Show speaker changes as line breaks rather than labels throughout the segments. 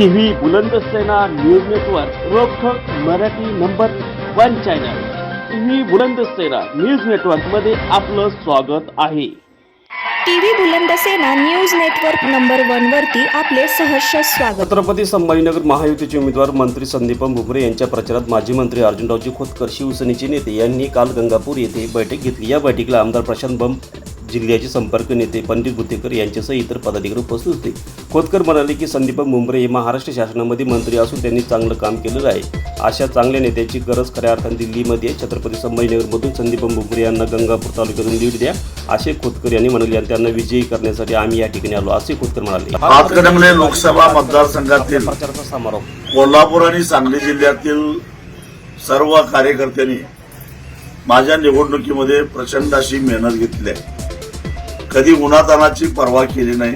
TV Bulandsena news network रोखोक Marathi number one channel. TV Bulandsena news नेटवर्कमध्ये आपलं स्वागत आहे.
TV Bulandsena news network number one वरती आपले सहर्ष स्वागत.
छत्रपती संभाजीनगर महायुतीचे उमेदवार मंत्री संदीपन भुमरे यांच्या प्रचारात माजी मंत्री अर्जुनरावजी खोतकर शिवसेनेचे नेते यांनी काल गंगापूर येथे बैठक घेतली. या बैठकीला आमदार प्रशांत बंब जिल्ह्याचे संपर्क नेते पंडित गुत्तेकर यांच्यासह इतर पदाधिकारी उपस्थित होते. खोतकर म्हणाले की संदीपन भुमरे हे महाराष्ट्र शासनामध्ये मंत्री असून त्यांनी चांगलं काम केलेलं आहे. अशा चांगल्या नेत्याची गरज खऱ्या अर्थाने दिल्लीमध्ये. छत्रपती संभाजीनगरमधून संदीपन भुमरे यांना गंगापूर तालुक्यातून लीड द्या असे खोतकर यांनी म्हणाले आणि त्यांना विजयी करण्यासाठी आम्ही या ठिकाणी आलो असे खोतकर म्हणाले.
लोकसभा मतदारसंघातील
प्रचाराचा समारोप.
कोल्हापूर आणि सांगली जिल्ह्यातील सर्व कार्यकर्त्यांनी माझ्या निवडणुकीमध्ये प्रचंड अशी मेहनत घेतली आहे. कधी उन्हातानाची पर्वा केली नाही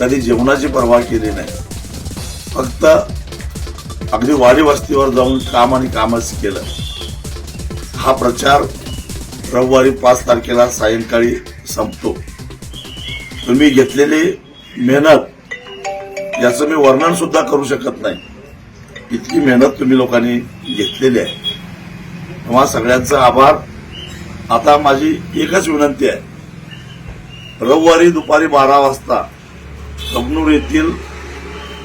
कधी जेवणाची पर्वा केली नाही. फक्त अगदी वाडी वस्तीवर जाऊन काम आणि कामच केलं. हा प्रचार रविवारी पाच तारखेला सायंकाळी संपतो. तुम्ही घेतलेली मेहनत याचं मी वर्णन सुद्धा करू शकत नाही. इतकी मेहनत तुम्ही लोकांनी घेतलेली आहे. तेव्हा सगळ्यांचा आभार. आता माझी एकच विनंती आहे. रविवारी दुपारी बारा वाजता कबनूर येथील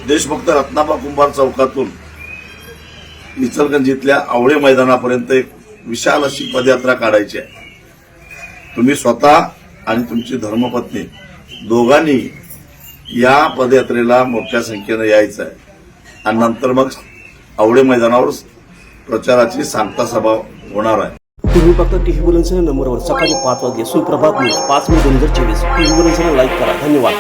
देशभक्त रत्नाबा कुंभार चौकातून इचलगंजीतल्या आवळे मैदानापर्यंत एक विशाल अशी पदयात्रा काढायची आहे. तुम्ही स्वतः आणि तुमची धर्मपत्नी दोघांनी या पदयात्रेला मोठ्या संख्येनं यायचं आहे. आणि नंतर मग आवडे मैदानावर प्रचाराची सांगता सभा होणार आहे.
तुम्ही फक्त टीव्ही बुलंदसेना नंबरवर सकाळी पाच वाजले. सुप्रभात न्यूज पाच मे दोन हजार चोवीस. टीव्ही बुलंदसेना लाईक करा. धन्यवाद.